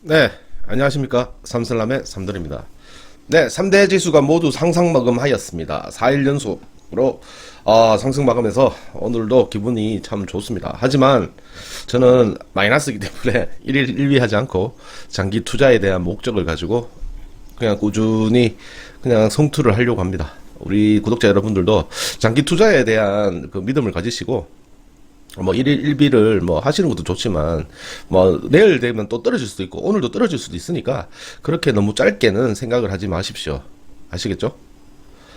네, 안녕하십니까. 삼슬람의 삼돌입니다. 네, 3대 지수가 모두 상승 마감하였습니다. 4일 연속으로 어, 상승 마감해서 오늘도 기분이 참 좋습니다. 하지만 저는 마이너스이기 때문에 1일 1위 하지 않고 장기 투자에 대한 목적을 가지고 그냥 꾸준히 그냥 성투를 하려고 합니다. 우리 구독자 여러분들도 장기 투자에 대한 그 믿음을 가지시고 뭐 1일 1비를 뭐 하시는 것도 좋지만 뭐 내일 되면 또 떨어질 수도 있고 오늘도 떨어질 수도 있으니까 그렇게 너무 짧게는 생각을 하지 마십시오. 아시겠죠?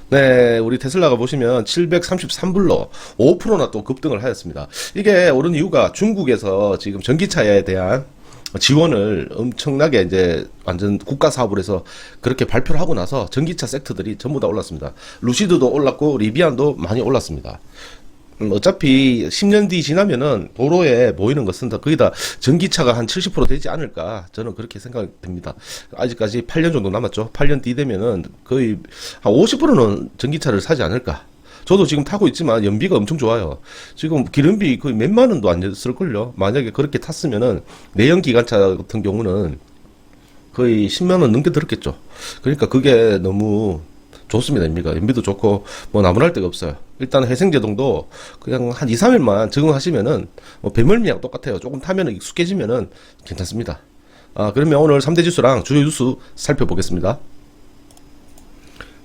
네, 우리 테슬라가 보시면 733불로 5%나 또 급등을 하였습니다. 이게 오른 이유가 중국에서 지금 전기차에 대한 지원을 엄청나게 이제 완전 국가 사업을 해서 그렇게 발표를 하고 나서 전기차 섹터들이 전부 다 올랐습니다. 루시드도 올랐고 리비안도 많이 올랐습니다. 음, 어차피 10년 뒤 지나면은 도로에 보이는 것은 다 거의 다 전기차가 한 70% 되지 않을까 저는 그렇게 생각됩니다. 아직까지 8년 정도 남았죠. 8년 뒤 되면은 거의 한 50%는 전기차를 사지 않을까. 저도 지금 타고 있지만 연비가 엄청 좋아요. 지금 기름비 거의 몇만 원도 안 됐을걸요. 만약에 그렇게 탔으면은 내연 기관차 같은 경우는 거의 10만 원 넘게 들었겠죠. 그러니까 그게 너무 좋습니다. 연비가. 연비도 좋고 뭐 나무랄 데가 없어요. 일단 회생제동도 그냥 한 2, 3일만 적응하시면은 뭐 배멀미랑 똑같아요. 조금 타면 익숙해지면은 괜찮습니다. 아, 그러면 오늘 3대 지수랑 주요 뉴스 살펴보겠습니다.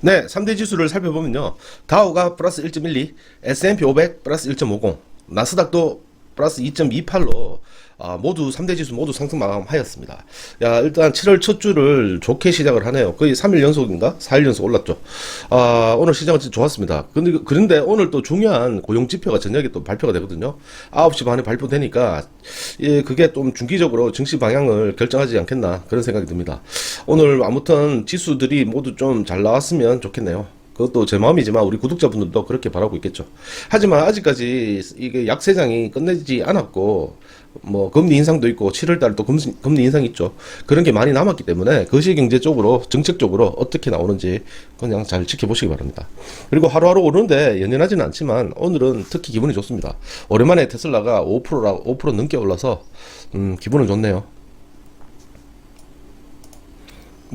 네, 3대 지수를 살펴보면요. 다우가 플러스 1.12, S&P 500 플러스 1.50, 나스닥도 플러스 2.28로 아, 모두 3대 지수 모두 상승 마감하였습니다. 야, 일단 7월 첫 주를 좋게 시작을 하네요. 거의 3일 연속인가? 4일 연속 올랐죠. 아, 오늘 시장은 진짜 좋았습니다. 근데, 그런데 오늘 또 중요한 고용 지표가 저녁에 또 발표가 되거든요. 9시 반에 발표되니까, 예, 그게 좀 중기적으로 증시 방향을 결정하지 않겠나. 그런 생각이 듭니다. 오늘 아무튼 지수들이 모두 좀 잘 나왔으면 좋겠네요. 그것도 제 마음이지만 우리 구독자분들도 그렇게 바라고 있겠죠. 하지만 아직까지 이게 약세장이 끝내지 않았고 뭐 금리 인상도 있고 7월 달또 금리 인상 있죠. 그런 게 많이 남았기 때문에 거시 경제 쪽으로 정책적으로 어떻게 나오는지 그냥 잘 지켜보시기 바랍니다. 그리고 하루하루 오르는데 연연하지는 않지만 오늘은 특히 기분이 좋습니다. 오랜만에 테슬라가 5%라 5% 넘게 올라서 음 기분은 좋네요.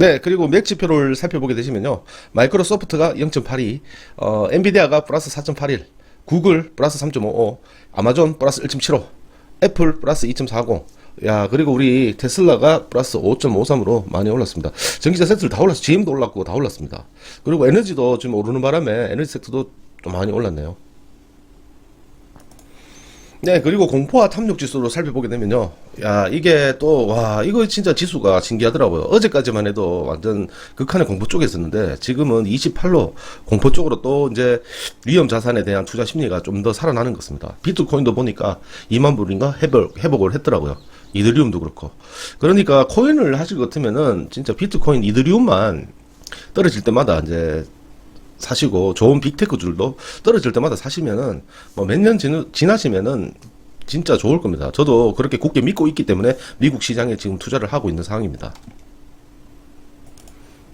네, 그리고 맥 지표를 살펴보게 되시면요. 마이크로소프트가 0.82, 어, 엔비디아가 플러스 4.81, 구글 플러스 3.55, 아마존 플러스 1.75, 애플 플러스 2.40, 야, 그리고 우리 테슬라가 플러스 5.53으로 많이 올랐습니다. 전기차 섹터들 다 올랐어. GM도 올랐고 다 올랐습니다. 그리고 에너지도 지금 오르는 바람에 에너지 섹터도 좀 많이 올랐네요. 네, 그리고 공포와 탐욕 지수로 살펴보게 되면요. 야, 이게 또, 와, 이거 진짜 지수가 신기하더라고요. 어제까지만 해도 완전 극한의 공포 쪽에 있었는데, 지금은 28로 공포 쪽으로 또 이제 위험 자산에 대한 투자 심리가 좀 더 살아나는 것 같습니다. 비트코인도 보니까 2만 불인가 회복, 회복을 했더라고요. 이더리움도 그렇고. 그러니까 코인을 하실 것 같으면은 진짜 비트코인, 이더리움만 떨어질 때마다 이제 사시고 좋은 빅테크들도 떨어질 때마다 사시면은 뭐 몇 년 지나시면은 진짜 좋을 겁니다. 저도 그렇게 굳게 믿고 있기 때문에 미국 시장에 지금 투자를 하고 있는 상황입니다.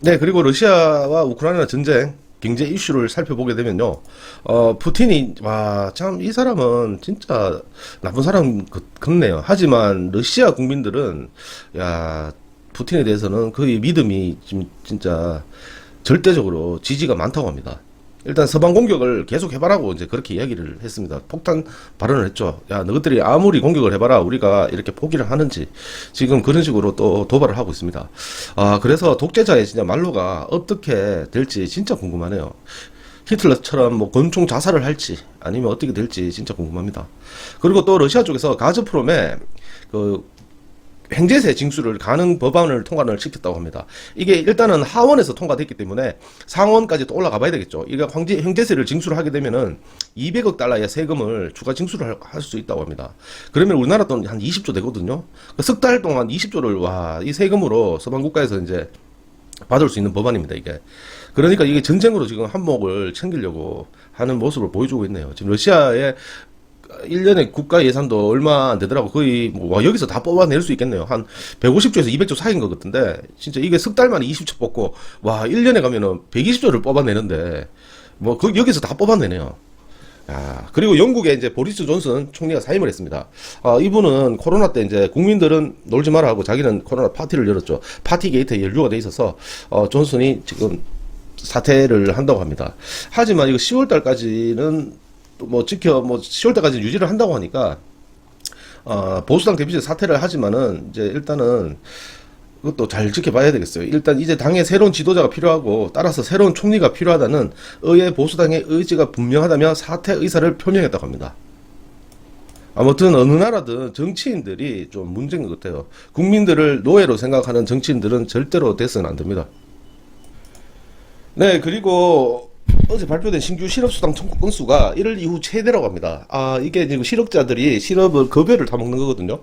네, 그리고 러시아와 우크라이나 전쟁 경제 이슈를 살펴보게 되면요, 어, 푸틴이, 와, 참, 이 사람은 진짜 나쁜 사람 같네요. 하지만 러시아 국민들은, 야, 푸틴에 대해서는 거의 믿음이 지금 진짜 절대적으로 지지가 많다고 합니다. 일단 서방 공격을 계속 해봐라고 이제 그렇게 이야기를 했습니다. 폭탄 발언을 했죠. 야, 너희들이 아무리 공격을 해봐라. 우리가 이렇게 포기를 하는지. 지금 그런 식으로 또 도발을 하고 있습니다. 아, 그래서 독재자의 진짜 말로가 어떻게 될지 진짜 궁금하네요. 히틀러처럼 뭐 권총 자살을 할지 아니면 어떻게 될지 진짜 궁금합니다. 그리고 또 러시아 쪽에서 가즈프롬에 그 행제세 징수를 가능 법안을 통과를 시켰다고 합니다. 이게 일단은 하원에서 통과됐기 때문에 상원까지 또 올라가 봐야 되겠죠. 이게 황제, 행제세를 징수를 하게 되면은 200억 달러의 세금을 추가 징수를 할 수 있다고 합니다. 그러면 우리나라 돈 한 20조 되거든요. 그 석달 동안 20조를 와, 이 세금으로 서방 국가에서 이제 받을 수 있는 법안입니다, 이게. 그러니까 이게 전쟁으로 지금 한몫을 챙기려고 하는 모습을 보여주고 있네요. 지금 러시아의 1년에 국가 예산도 얼마 안 되더라고. 거의, 뭐, 와, 여기서 다 뽑아낼 수 있겠네요. 한 150조에서 200조 사이인 것 같은데, 진짜 이게 석 달 만에 20조 뽑고, 와, 1년에 가면은 120조를 뽑아내는데, 뭐, 그, 여기서 다 뽑아내네요. 아, 그리고 영국의 이제 보리스 존슨 총리가 사임을 했습니다. 아, 이분은 코로나 때 이제 국민들은 놀지 마라 하고 자기는 코로나 파티를 열었죠. 파티 게이트에 연루가 돼 있어서 어, 존슨이 지금 사퇴를 한다고 합니다. 하지만 이거 10월 달까지는 뭐 지켜 뭐 10월 달까지 유지를 한다고 하니까 어, 보수당 대비적 사퇴를 하지만은 이제 일단은 그것도 잘 지켜봐야 되겠어요. 일단 이제 당에 새로운 지도자가 필요하고 따라서 새로운 총리가 필요하다는 의회 보수당의 의지가 분명하다며 사퇴 의사를 표명했다고 합니다. 아무튼 어느 나라든 정치인들이 좀 문제인 것 같아요. 국민들을 노예로 생각하는 정치인들은 절대로 돼서는 안 됩니다. 네, 그리고 어제 발표된 신규 실업수당 청구 건수가 1월 이후 최대라고 합니다. 아, 이게 지금 실업자들이 실업을 급여를 다 먹는 거거든요.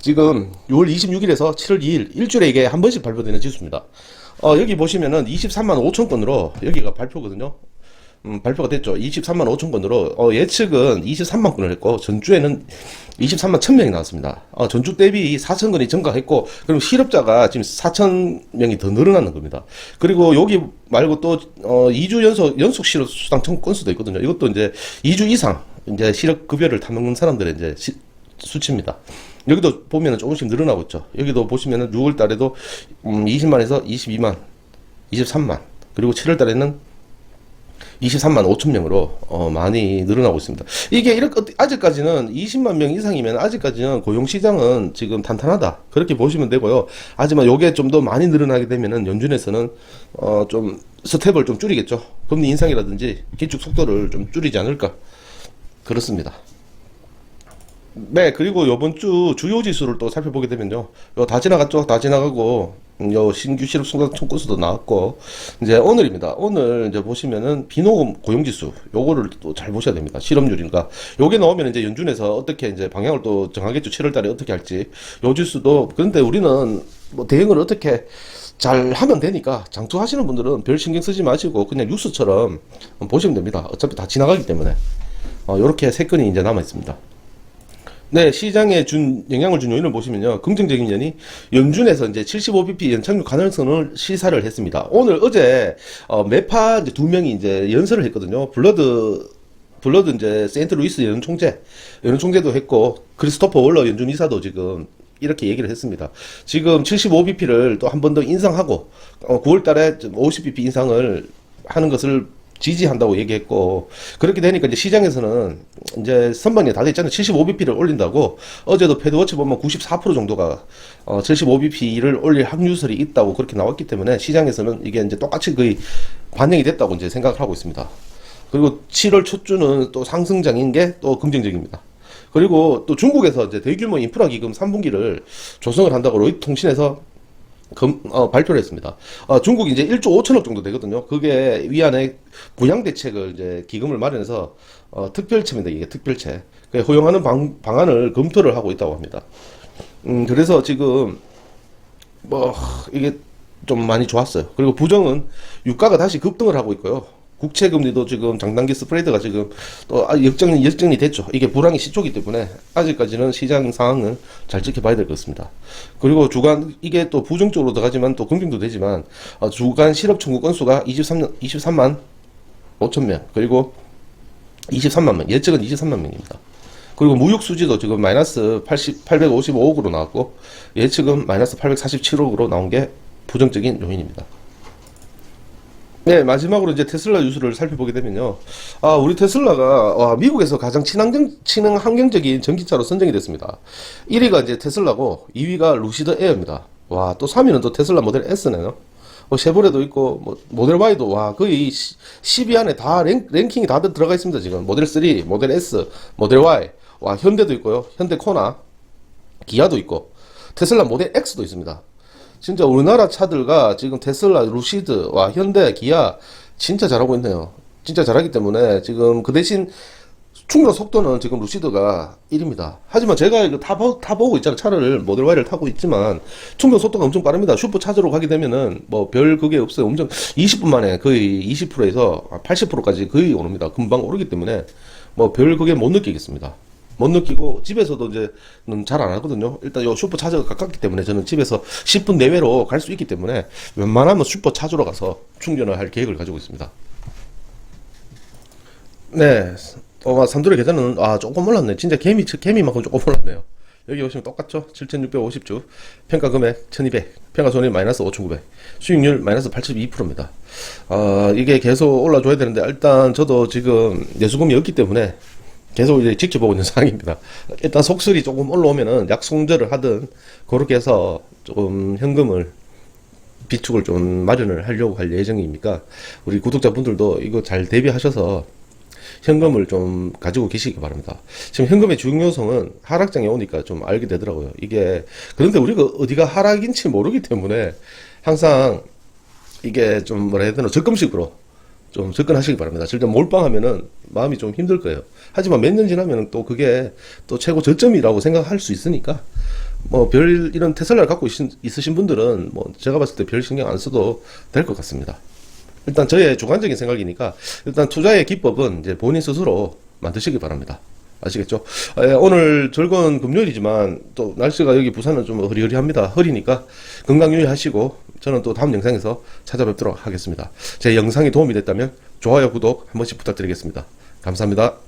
지금 6월 26일에서 7월 2일 일주일에 이게 한 번씩 발표되는 지수입니다. 어, 여기 보시면은 23만 5천 건으로 여기가 발표거든요. 음, 발표가 됐죠. 23만 5천 건으로 어, 예측은 23만 건을 했고 전주에는 23만 1천 명이 나왔습니다. 어, 전주 대비 4천 건이 증가했고 그럼 실업자가 지금 4천 명이 더 늘어나는 겁니다. 그리고 여기 말고 또 어, 2주 연속 연속 실업 수당 청구 건수도 있거든요. 이것도 이제 2주 이상 이제 실업 급여를 타먹는 사람들의 이제 시- 수치입니다. 여기도 보면은 조금씩 늘어나고 있죠. 여기도 보시면은 6월 달에도 음, 20만에서 22만, 23만, 그리고 7월 달에는 23만 5천 명으로 어, 많이 늘어나고 있습니다. 이게 이렇게 아직까지는 20만 명 이상이면 아직까지는 고용 시장은 지금 탄탄하다 그렇게 보시면 되고요. 하지만 요게 좀 더 많이 늘어나게 되면은 연준에서는 어, 좀 스텝을 좀 줄이겠죠. 금리 인상이라든지 기축 속도를 좀 줄이지 않을까 그렇습니다. 네, 그리고 요번 주 주요 지수를 또 살펴보게 되면요. 요다 지나갔죠? 다 지나가고, 음, 요 신규 실업 순간 총건수도 나왔고, 이제 오늘입니다. 오늘 이제 보시면은 비노금 고용지수, 요거를 또 잘 보셔야 됩니다. 실업률인가. 요게 나오면 이제 연준에서 어떻게 이제 방향을 또 정하겠죠. 7월 달에 어떻게 할지. 요 지수도, 그런데 우리는 뭐 대응을 어떻게 잘 하면 되니까 장투 하시는 분들은 별 신경 쓰지 마시고 그냥 뉴스처럼 보시면 됩니다. 어차피 다 지나가기 때문에. 어, 요렇게 세 건이 이제 남아 있습니다. 네, 시장에 준 영향을 준 요인을 보시면요. 긍정적인 면이 연준에서 이제 75bp 연착륙 가능성을 시사를 했습니다. 오늘 어제 어, 매파 이제 두 명이 이제 연설을 했거든요. 블러드 블러드 이제 세인트 루이스 연준 총재 연준 총재도 했고 크리스토퍼 월러 연준 이사도 지금 이렇게 얘기를 했습니다. 지금 75bp를 또 한 번 더 인상하고 어, 9월 달에 50bp 인상을 하는 것을 지지한다고 얘기했고 그렇게 되니까 이제 시장에서는 이제 선방이 다 됐잖아요. 75bp를 올린다고 어제도 패드워치 보면 94% 정도가 어 75bp를 올릴 확률설이 있다고 그렇게 나왔기 때문에 시장에서는 이게 이제 똑같이 거의 반영이 됐다고 이제 생각을 하고 있습니다. 그리고 7월 첫 주는 또 상승장인 게 또 긍정적입니다. 그리고 또 중국에서 이제 대규모 인프라 기금 3분기를 조성을 한다고 로이터 통신에서 금, 어, 발표를 했습니다. 어, 중국이 이제 1조 5천억 정도 되거든요. 그게 위안에 부양 대책을 이제 기금을 마련해서 어, 특별체입니다. 이게 특별체. 그 허용하는 방, 방안을 검토를 하고 있다고 합니다. 음, 그래서 지금 뭐 이게 좀 많이 좋았어요. 그리고 부정은 유가가 다시 급등을 하고 있고요. 국채 금리도 지금 장단기 스프레드가 지금 또 아, 역정리 역정리 됐죠. 이게 불황이 시초기 때문에 아직까지는 시장 상황을 잘 지켜봐야 될 것 같습니다. 그리고 주간 이게 또 부정적으로 들어가지만 또 긍정도 되지만 어, 주간 실업 청구 건수가 23년 23만 5천 명 그리고 23만 명 예측은 23만 명입니다. 그리고 무역 수지도 지금 마이너스 80, 855억으로 나왔고 예측은 마이너스 847억으로 나온 게 부정적인 요인입니다. 네, 마지막으로 이제 테슬라 뉴스를 살펴보게 되면요. 아, 우리 테슬라가 와, 미국에서 가장 친환경, 친환경적인 전기차로 선정이 됐습니다. 1위가 이제 테슬라고 2위가 루시드 에어입니다. 와, 또 3위는 또 테슬라 모델 S네요. 뭐 쉐보레도 있고 뭐 모델 Y도 와 거의 10위 안에 다 랭, 랭킹이 다 들어가 있습니다 지금 모델 3, 모델 S, 모델 Y 와 현대도 있고요 현대 코나 기아도 있고 테슬라 모델 X도 있습니다. 진짜 우리나라 차들과 지금 테슬라, 루시드, 와 현대, 기아 진짜 잘하고 있네요. 진짜 잘하기 때문에 지금 그 대신 충전 속도는 지금 루시드가 1입니다. 하지만 제가 이거 타, 보- 타보고 있잖아요. 차를 모델 Y를 타고 있지만 충전 속도가 엄청 빠릅니다. 슈퍼 차저로 가게 되면은 뭐 별 그게 없어요. 엄청 20분 만에 거의 20%에서 80%까지 거의 오릅니다. 금방 오르기 때문에 뭐 별 그게 못 느끼겠습니다. 못 느끼고 집에서도 이제 잘안 하거든요. 일단 요 슈퍼 차저가 가깝기 때문에 저는 집에서 10분 내외로 갈 수 있기 때문에 웬만하면 슈퍼 차저로 가서 충전을 할 계획을 가지고 있습니다. 네. 어, 삼돌의 계좌는 아 조금 올랐네. 진짜 개미 개미만큼 조금 올랐네요. 여기 보시면 똑같죠? 7,650주, 평가 금액 1,200, 평가 손익 마이너스 5,900, 수익률 마이너스 8.2%입니다. 아 이게 계속 올라줘야 되는데 일단 저도 지금 예수금이 없기 때문에 계속 이제 지켜보고 있는 상황입니다. 일단 속설이 조금 올라오면은 약송절을 하든 그렇게 해서 조금 현금을 비축을 좀 마련을 하려고 할 예정이니까 우리 구독자분들도 이거 잘 대비하셔서 현금을 좀 가지고 계시기 바랍니다. 지금 현금의 중요성은 하락장에 오니까 좀 알게 되더라고요. 이게 그런데 우리가 어디가 하락인지 모르기 때문에 항상 이게 좀 뭐라 해야 되나 적금식으로 좀 접근하시기 바랍니다. 절대 몰빵하면은 마음이 좀 힘들 거예요. 하지만 몇 년 지나면 또 그게 또 최고 저점이라고 생각할 수 있으니까 뭐 별 이런 테슬라를 갖고 있으신, 있으신 분들은 뭐 제가 봤을 때 별 신경 안 써도 될 것 같습니다. 일단 저의 주관적인 생각이니까 일단 투자의 기법은 이제 본인 스스로 만드시기 바랍니다. 아시겠죠? 에, 오늘 즐거운 금요일이지만 또 날씨가 여기 부산은 좀 흐리흐리합니다. 흐리니까 건강 유의하시고 저는 또 다음 영상에서 찾아뵙도록 하겠습니다. 제 영상이 도움이 됐다면 좋아요, 구독 한 번씩 부탁드리겠습니다. 감사합니다.